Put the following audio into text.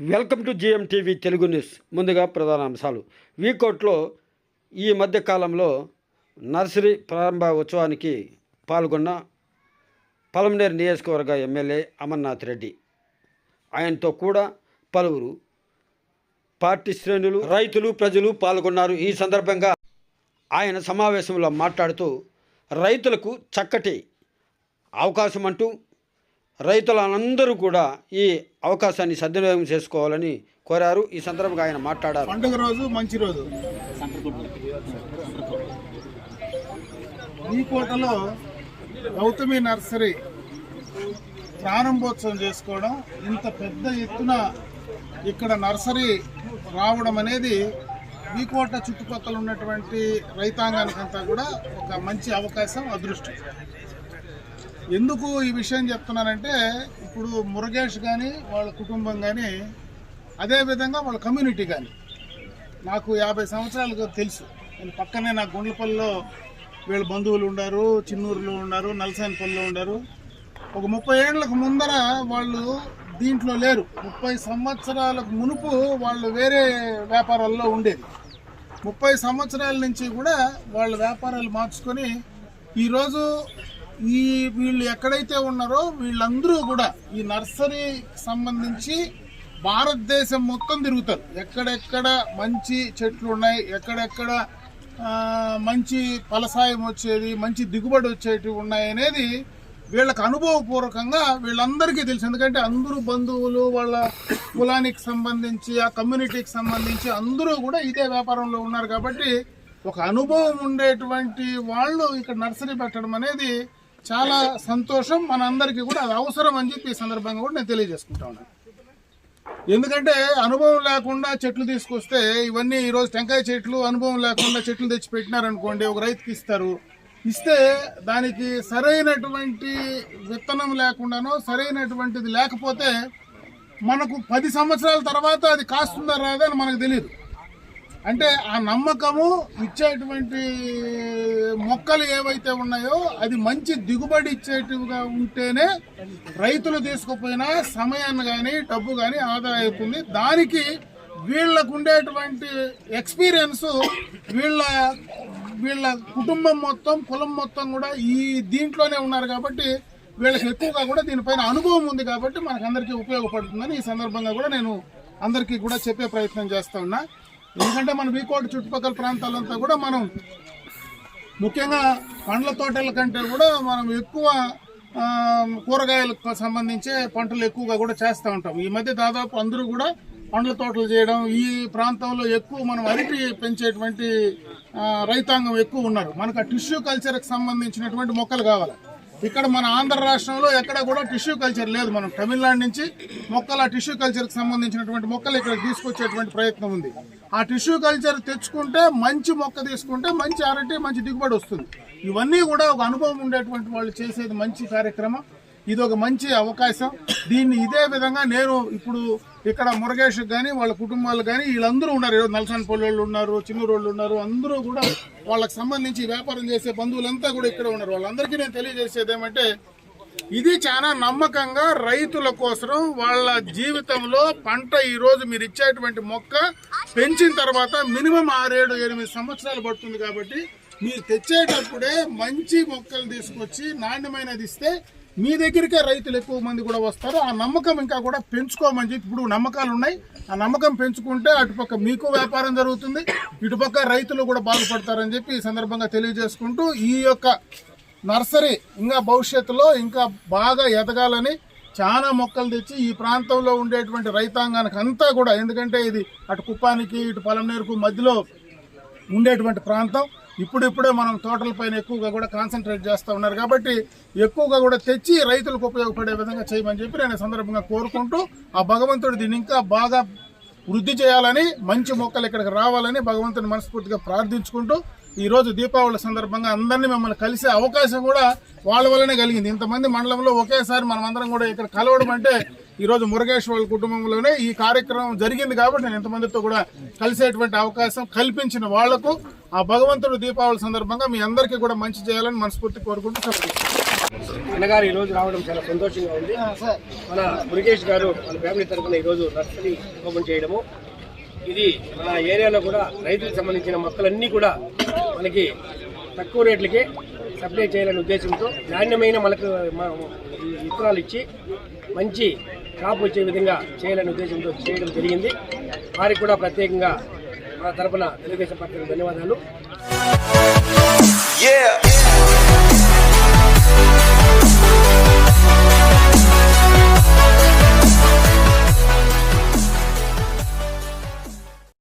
Welcome to GM TV Telugu news. ముందుగా ప్రధాన అంశాలు. వీకోట్లో ఈ మధ్య కాలంలో నర్సరీ ప్రారంభ ఉత్సవానికి పాల్గొన్న పలమనేరు నియోజకవర్గ ఎమ్మెల్యే అమర్నాథ్ రెడ్డి. ఆయనతో కూడా పలువురు పార్టీ శ్రేణులు రైతులు ప్రజలు పాల్గొన్నారు. ఈ సందర్భంగా ఆయన సమావేశంలో మాట్లాడుతూ రైతులకు చక్కటి అవకాశం అంటూ రైతులందరూ కూడా ఈ అవకాశాన్ని సద్వినియోగం చేసుకోవాలని కోరారు. ఈ సందర్భంగా ఆయన మాట్లాడారు. పండుగ రోజు మంచి రోజు. ఈ కోటలో గౌతమి నర్సరీ ప్రారంభోత్సవం చేసుకోవడం ఇంత పెద్ద ఎత్తున ఇక్కడ నర్సరీ రావడం అనేది ఈ కోట చుట్టుపక్కల ఉన్నటువంటి రైతాంగానికంతా కూడా ఒక మంచి అవకాశం అదృష్టం. ఎందుకు ఈ విషయం చెప్తున్నానంటే ఇప్పుడు మురుగేష్ కానీ వాళ్ళ కుటుంబం కానీ అదేవిధంగా వాళ్ళ కమ్యూనిటీ కానీ నాకు యాభై సంవత్సరాలుగా తెలుసు. నేను పక్కనే నా గుండ్లపల్లిలో వీళ్ళ బంధువులు ఉన్నారు చిన్నూరులో ఉన్నారు నలసానిపల్లిలో ఉన్నారు ఒక ముప్పై ఏళ్ళకు ముందర వాళ్ళు దీంట్లో లేరు. ముప్పై సంవత్సరాలకు మునుపు వాళ్ళు వేరే వ్యాపారాల్లో ఉండేది. ముప్పై సంవత్సరాల నుంచి కూడా వాళ్ళ వ్యాపారాలు మార్చుకొని ఈరోజు ఈ వీళ్ళు ఎక్కడైతే ఉన్నారో వీళ్ళందరూ కూడా ఈ నర్సరీ సంబంధించి భారతదేశం మొత్తం తిరుగుతారు. ఎక్కడెక్కడ మంచి చెట్లు ఉన్నాయి ఎక్కడెక్కడ మంచి ఫలసాయం వచ్చేది మంచి దిగుబడి వచ్చేటివి ఉన్నాయి అనేది వీళ్ళకి అనుభవపూర్వకంగా వీళ్ళందరికీ తెలుసు. ఎందుకంటే అందరూ బంధువులు వాళ్ళ కులానికి సంబంధించి ఆ కమ్యూనిటీకి సంబంధించి అందరూ కూడా ఇదే వ్యాపారంలో ఉన్నారు కాబట్టి ఒక అనుభవం ఉండేటువంటి వాళ్ళు ఇక్కడ నర్సరీ పెట్టడం అనేది చాలా సంతోషం మన అందరికీ కూడా అది అవసరం అని చెప్పి ఈ సందర్భంగా కూడా నేను తెలియజేసుకుంటా ఉన్నాను. ఎందుకంటే అనుభవం లేకుండా చెట్లు తీసుకొస్తే ఇవన్నీ ఈరోజు టెంకాయ చెట్లు అనుభవం లేకుండా చెట్లు తెచ్చి పెట్టినారనుకోండి ఒక రైతుకి ఇస్తారు. ఇస్తే దానికి సరైనటువంటి విత్తనం లేకుండానో సరైనటువంటిది లేకపోతే మనకు పది సంవత్సరాల తర్వాత అది కాస్తుందా రాదా అని మనకు తెలియదు అంటే ఆ నమ్మకము ఇచ్చేటువంటి మొక్కలు ఏవైతే ఉన్నాయో అది మంచి దిగుబడి ఇచ్చేటివిగా ఉంటేనే రైతులు తీసుకుపోయినా సమయాన్ని కానీ డబ్బు కానీ ఆదా అవుతుంది. దానికి వీళ్ళకు ఉండేటువంటి ఎక్స్పీరియన్స్ వీళ్ళ వీళ్ళ కుటుంబం మొత్తం కులం మొత్తం కూడా ఈ దీంట్లోనే ఉన్నారు కాబట్టి వీళ్ళకి ఎక్కువగా కూడా దీనిపైన అనుభవం ఉంది కాబట్టి మనకు అందరికీ ఉపయోగపడుతుందని ఈ సందర్భంగా కూడా నేను అందరికీ కూడా చెప్పే ప్రయత్నం చేస్తా ఉన్నా. ఎందుకంటే మన వీకోట చుట్టుపక్కల ప్రాంతాలంతా కూడా మనం ముఖ్యంగా పండ్ల తోటల కంటే కూడా మనం ఎక్కువ కూరగాయలకు సంబంధించే పంటలు ఎక్కువగా కూడా చేస్తూ ఉంటాం. ఈ మధ్య దాదాపు అందరూ కూడా పండ్ల తోటలు చేయడం ఈ ప్రాంతంలో ఎక్కువ మనం అరటి పెంచేటువంటి రైతాంగం ఎక్కువ ఉన్నారు. మనకు ఆ టిష్యూ కల్చర్కి సంబంధించినటువంటి మొక్కలు కావాలి. ఇక్కడ మన ఆంధ్ర రాష్ట్రంలో ఎక్కడ కూడా టిష్యూ కల్చర్ లేదు మనం తమిళనాడు నుంచి మొక్కల టిష్యూ కల్చర్కి సంబంధించినటువంటి మొక్కలు ఇక్కడ తీసుకొచ్చేటువంటి ప్రయత్నం ఉంది. ఆ టిష్యూ కల్చర్ తెచ్చుకుంటే మంచి మొక్క తీసుకుంటే మంచి అరటి మంచి దిగుబడి వస్తుంది. ఇవన్నీ కూడా ఒక అనుభవం ఉండేటువంటి వాళ్ళు చేసేది మంచి కార్యక్రమం. ఇది ఒక మంచి అవకాశం. దీన్ని ఇదే విధంగా నేను ఇప్పుడు ఇక్కడ మురగేష్ కానీ వాళ్ళ కుటుంబాలు కానీ వీళ్ళందరూ ఉన్నారు. ఈరోజు నలసానపల్లి వాళ్ళు ఉన్నారు చిన్నరోళ్ళు ఉన్నారు. అందరూ కూడా వాళ్ళకి సంబంధించి వ్యాపారం చేసే బంధువులంతా కూడా ఇక్కడ ఉన్నారు. వాళ్ళందరికీ నేను తెలియజేసేది ఏమంటే ఇది చాలా నమ్మకంగా రైతుల కోసం వాళ్ళ జీవితంలో పంట ఈరోజు మీరు ఇచ్చేటువంటి మొక్క పెంచిన తర్వాత మినిమం ఆరేడు ఎనిమిది సంవత్సరాలు పడుతుంది కాబట్టి మీరు తెచ్చేటప్పుడే మంచి మొక్కలు తీసుకొచ్చి నాణ్యమైనది ఇస్తే మీ దగ్గరికే రైతులు ఎక్కువ మంది కూడా వస్తారు. ఆ నమ్మకం ఇంకా కూడా పెంచుకోమని చెప్పి ఇప్పుడు నమ్మకాలు ఉన్నాయి. ఆ నమ్మకం పెంచుకుంటే అటుపక్క మీకు వ్యాపారం జరుగుతుంది. ఇటుపక్క రైతులు కూడా బాగుపడతారని చెప్పి ఈ సందర్భంగా తెలియజేసుకుంటూ ఈ యొక్క నర్సరీ ఇంకా భవిష్యత్తులో ఇంకా బాగా ఎదగాలని చాలా మొక్కలు తెచ్చి ఈ ప్రాంతంలో ఉండేటువంటి రైతాంగానికి అంతా కూడా ఎందుకంటే ఇది అటు కుప్పానికి ఇటు పొలంనేరుకు మధ్యలో ఉండేటువంటి ప్రాంతం. ఇప్పుడిప్పుడే మనం తోటల పైన ఎక్కువగా కూడా కాన్సన్ట్రేట్ చేస్తూ ఉన్నారు. కాబట్టి ఎక్కువగా కూడా తెచ్చి రైతులకు ఉపయోగపడే విధంగా చేయమని చెప్పి నేను సందర్భంగా కోరుకుంటూ ఆ భగవంతుడు దీన్ని ఇంకా బాగా వృద్ధి చేయాలని మంచి మొక్కలు ఇక్కడికి రావాలని భగవంతుని మనస్ఫూర్తిగా ప్రార్థించుకుంటూ ఈరోజు దీపావళి సందర్భంగా అందరినీ మిమ్మల్ని కలిసే అవకాశం కూడా వాళ్ళ వల్లనే కలిగింది. ఇంతమంది మండలంలో ఒకేసారి మనం అందరం కూడా ఇక్కడ కలవడం అంటే ఈరోజు రోజు మురుగేష్ వాళ్ళ కుటుంబంలోనే ఈ కార్యక్రమం జరిగింది కాబట్టి నేను ఇంతమందితో కూడా కలిసేటువంటి అవకాశం కల్పించిన వాళ్ళకు ఆ భగవంతుడు దీపావళి సందర్భంగా మీ అందరికీ కూడా మంచి చేయాలని మనస్ఫూర్తి కోరుకుంటూ. అన్నగారు ఈరోజు రావడం చాలా సంతోషంగా ఉంది. మన మురుగేష్ గారు మన ఫ్యామిలీ తరఫున ఈరోజు నర్సరీ ఓపెన్ చేయడము. ఇది మన ఏరియాలో కూడా రైతులకు సంబంధించిన మొక్కలన్నీ కూడా మనకి తక్కువ రేట్లకే సప్లై చేయాలనే ఉద్దేశంతో నాణ్యమైన మనకు విత్తనాలు ఇచ్చి మంచి క్రాప్ వచ్చే విధంగా చేయాలనే ఉద్దేశంతో చేయడం జరిగింది. వారికి కూడా ప్రత్యేకంగా తరపున తెలుగుదేశం పార్టీకి ధన్యవాదాలు.